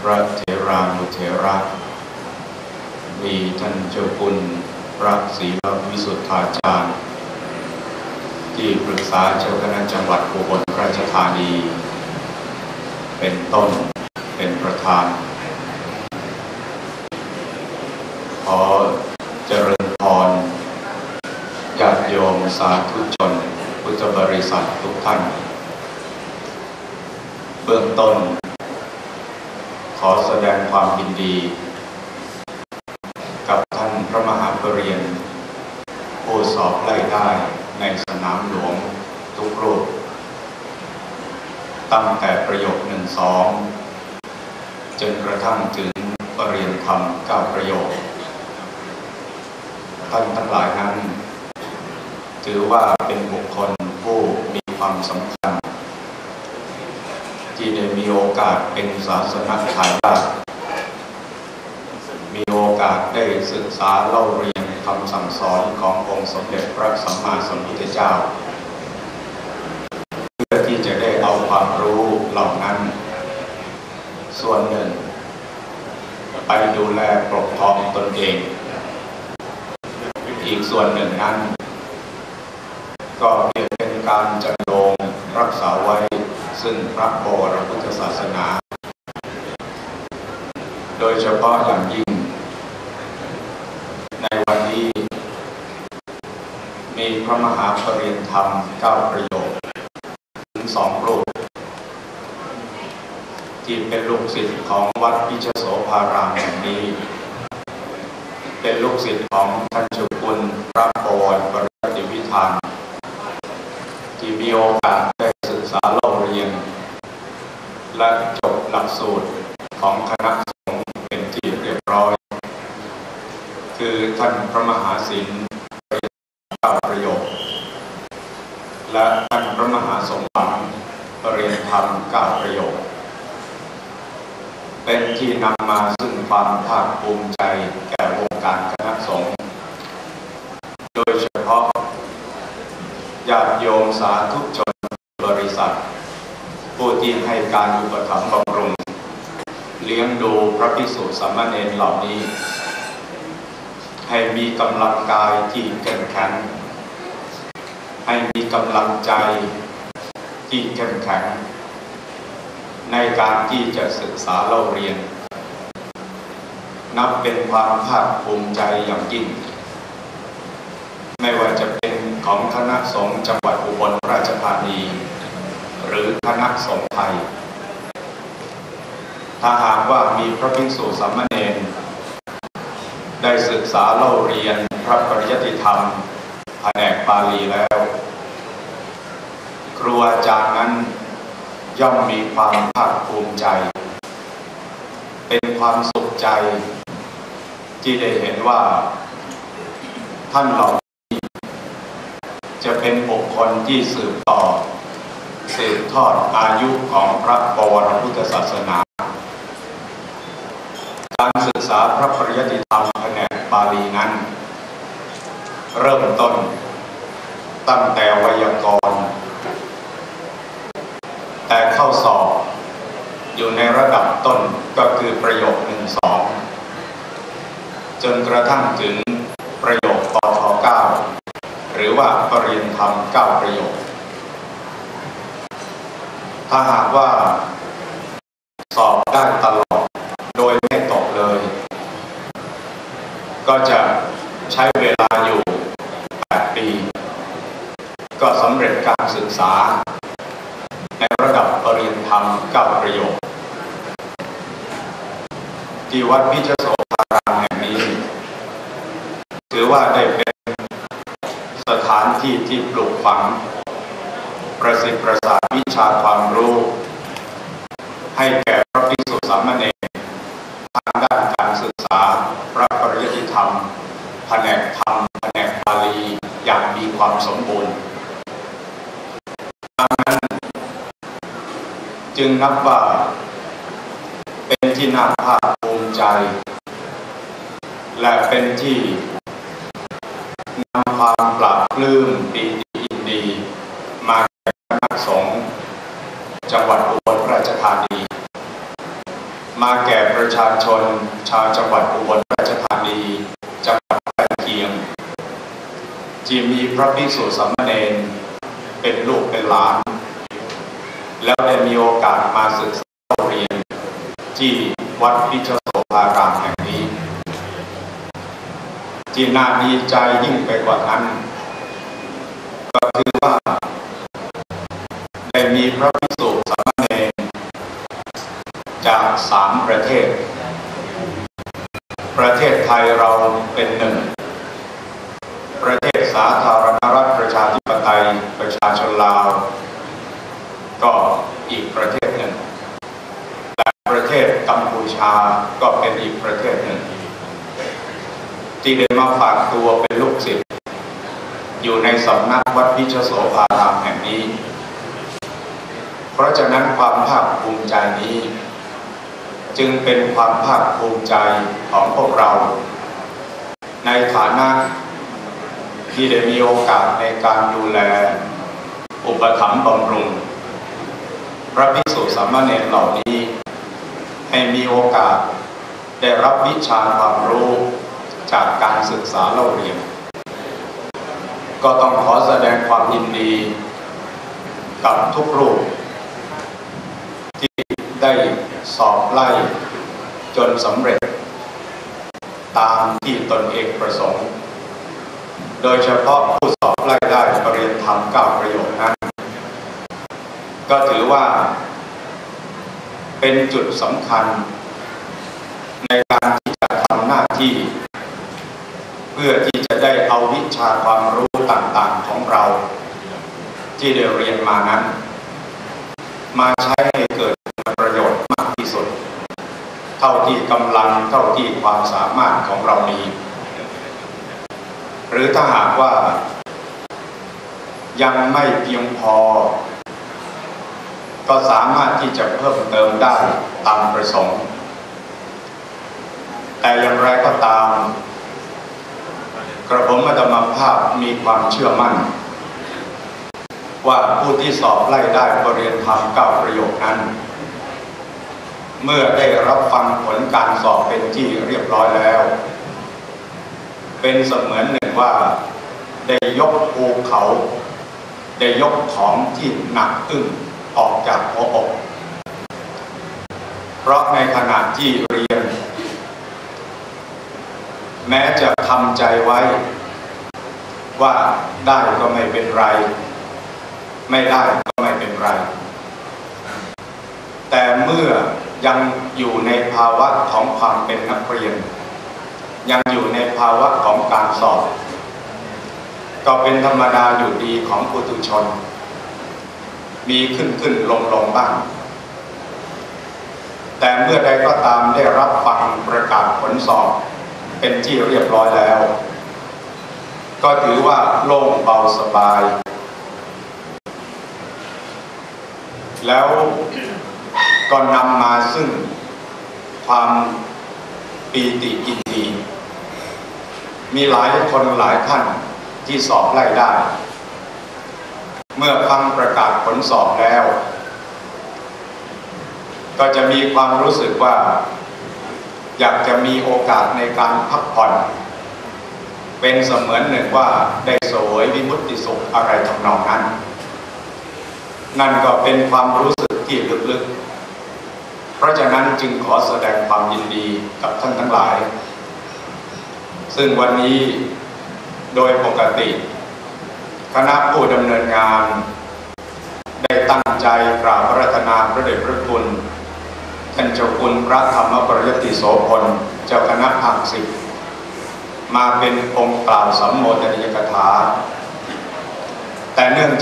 พระเถรานุเถระมีท่านเจ้าคุณพระศรีลวิสุทธาจารย์ ที่ปรึกษาเจ้าคณะจังหวัดอุบลราชธานี เป็นต้นเป็นประธาน ขอเจริญพรญาติโยมสาธุชน พุทธบริษัททุกท่าน เบื้องต้น ขอแสดงความยินดี กับท่านพระมหาปรริญญาผู้สอบไล่ได้ในสนามหลวงทุกรูป ตั้งแต่ประโยคหนึ่งสองจนกระทั่งถึงปรริญญาธรรมเก้าประโยค ท่านทั้งหลายนั้น ถือว่าเป็นบุคคลผู้มีความสำคัญ ที่ได้มีโอกาสเป็นศาสนทายาทมีโอกาสได้ศึกษาเล่าเรียนคำสั่งสอนขององค์สมเด็จพระสัมมาสัมพุทธเจ้า เพื่อที่จะได้เอาความรู้เหล่านั้น ส่วนหนึ่ง ไปดูแลปกครองตนเอง อีกส่วนหนึ่งนั้น ก็เป็นการจัดโงรักษาไว้ ซึ่งพระบรมพุทธศาสนา โดยเฉพาะอย่างยิ่ง ในวันนี้ มีพระมหาปริยธรรมเก้าประโยคถึงสองรูปที่เป็นลูกศิษย์ของวัดพิชโสภารามแห่งนี้ เป็นลูกศิษย์ของท่านเจุคุณพระปวรปริยติวิธานที่มีโอกาสได้ศึกษาเล่าเรียน และจบหลักสูตรของคณะสงฆ์เป็นที่เรียบร้อย คือท่านพระมหาศิลป์เก้าประโยค และท่านพระมหาสมหวังปริยนธรรมเก้าประโยค เป็นที่นำมาซึ่งความภาคภูมิใจแก่วงการคณะสงฆ์โดยเฉพาะญาติโยมสาธุชนบริษัท ผู้ที่ให้การอุปถัมภ์บำรุง เลี้ยงดูพระภิกษุสามเณรเหล่านี้ ให้มีกำลังกายที่เข้มแข็งให้มีกำลังใจที่เข้มแข็งในการที่จะศึกษาเล่าเรียน นับเป็นความภาคภูมิใจอย่างยิ่ง ไม่ว่าจะเป็นของคณะสงฆ์จังหวัดอุบลราชธานี หรือคณะสงฆ์ไทย ถ้าหากว่ามีพระภิกษุสามเณรได้ศึกษาเล่าเรียนพระปริยติธรรมแผนกบาลีแล้ว ครูอาจารย์นั้นย่อมมีความภาคภูมิใจ เป็นความสุขใจที่ได้เห็นว่า ท่านเหล่านี้จะเป็นบุคคลที่สืบต่อ สืบทอดอายุของพระบวรพุทธศาสนา การศึกษาพระปริยติธรรมแผนกบาลีนั้น เริ่มต้นตั้งแต่ไวยากรณ์ แต่เข้าสอบอยู่ในระดับต้นก็คือประโยคหนึ่งสองจนกระทั่งถึงประโยคปทเก้าหรือว่าปรริยนธรรมเก้าประโยค ถ้าหากว่าสอบได้ตลอดโดยไม่ตกเลย ก็จะใช้เวลาอยู่ 8 ปี ก็สำเร็จการศึกษา ในระดับปรริญญาธรรมก้าประโยคที่วัดพิจโสภารามแห่งนี้ ถือว่าได้เป็นสถานที่ที่ปลูกฝัง ประสิทธิ์ประสาทวิชาความรู้ ให้แก่พระภิกษุสามเณรทางด้านการศึกษาพระปริยติธรรมแผนกธรรมแผนกบาลีอย่างมีความสมบูรณ์ดังนั้นจึงนับว่า เป็นที่น่าภาคภูมิใจ และเป็นที่นำความปราบปลื้มปีติยินดี มาแก่คณะสงฆ์จังหวัดอุ บลราชธานี มาแก่ประชาชนชาวจังหวัดอุบลราชธานีจังหวัดใกล้เคียงที่มีพระภิกษุสามเณรเป็นลูกเป็นหลาน แล้วได้มีโอกาสมาศึกษาเรียน ที่วัดพิชโสภารามแห่งนี้ ที่น่าดีใจยิ่งไปกว่านั้น สามประเทศ ประเทศไทยเราเป็นหนึ่ง ประเทศสาธารณรัฐประชาธิปไตยประชาชนลาว ก็อีกประเทศหนึ่ง และประเทศกัมพูชาก็เป็นอีกประเทศหนึ่ง ที่ได้มาฝากตัวเป็นลูกศิษย์อยู่ในสำนักวัดพิชโสภารามแห่งนี้ เพราะฉะนั้นความภาคภูมิใจนี้ จึงเป็นความภาคภูมิใจของพวกเรา ในฐานะที่ได้มีโอกาสในการดูแล อุปถัมภ์บำรุง พระภิกษุสามเณรเหล่านี้ ให้มีโอกาสได้รับวิชาความรู้จากการศึกษาเล่าเรียน ก็ต้องขอแสดงความยินดี กับทุกรูปที่ได้ สอบไล่จนสำเร็จ ตามที่ตนเองประสงค์ โดยเฉพาะผู้สอบไล่ได้ปรริญญาธรรมเก้าประโยคนั้น ก็ถือว่า เป็นจุดสำคัญ ในการที่จะทำหน้าที่ เพื่อที่จะได้เอาวิชาความรู้ต่างๆของเรา ที่ได้เรียนมานั้น มาใช้ให้เกิดประโยชน์มากที่สุด เท่าที่กำลังเท่าที่ความสามารถของเรามี หรือถ้าหากว่า ยังไม่เพียงพอ ก็สามารถที่จะเพิ่มเติมได้ตามประสงค์แต่อย่างไรก็ตาม กระผมอาตมาภาพมีความเชื่อมั่น ว่าผู้ที่สอบไล่ได้บริเรียนธรรมเก้าประโยคนั้น เมื่อได้รับฟังผลการสอบเป็นที่เรียบร้อยแล้ว เป็นเสมือนหนึ่งว่า ได้ยกภูเขา ได้ยกของที่หนักอึ้งออกจากหัวอก เพราะในขณะที่เรียน แม้จะทำใจไว้ ว่าได้ก็ไม่เป็นไร ไม่ได้ก็ไม่เป็นไร แต่เมื่อยังอยู่ในภาวะของความเป็นนักเรียน ยังอยู่ในภาวะของการสอบ ก็เป็นธรรมดาอยู่ดีของปุถุชน มีขึ้นขึ้นลงลงบ้าง แต่เมื่อใดก็ตามได้รับฟังประกาศผลสอบเป็นที่เรียบร้อยแล้ว ก็ถือว่าโล่งเบาสบาย แล้ว ก็นำมาซึ่งความปีติยินดีมีหลายคนหลายท่านที่สอบไล่ได้ เมื่อฟังประกาศผลสอบแล้ว ก็จะมีความรู้สึกว่า อยากจะมีโอกาสในการพักผ่อน เป็นเสมือนหนึ่งว่าได้สวยวิมุตติสุขอะไรทำนองนั้น นั่นก็เป็นความรู้สึกที่ลึกๆ ราะฉะนั้นจึงขอแสดงความยินดีกับท่านทั้งหลาย ซึ่งวันนี้โดยปกติ คณะผู้ดำเนินงาน ได้ตั้งใจกราบพระรัตนาพระเดชพระคุณท่านเจ้าคุณพระธรรมปริยติโสพลเจ้าคณะภาคสิมาเป็นองค์กล่าวสัมโมทนิยกถา แต่เนื่อง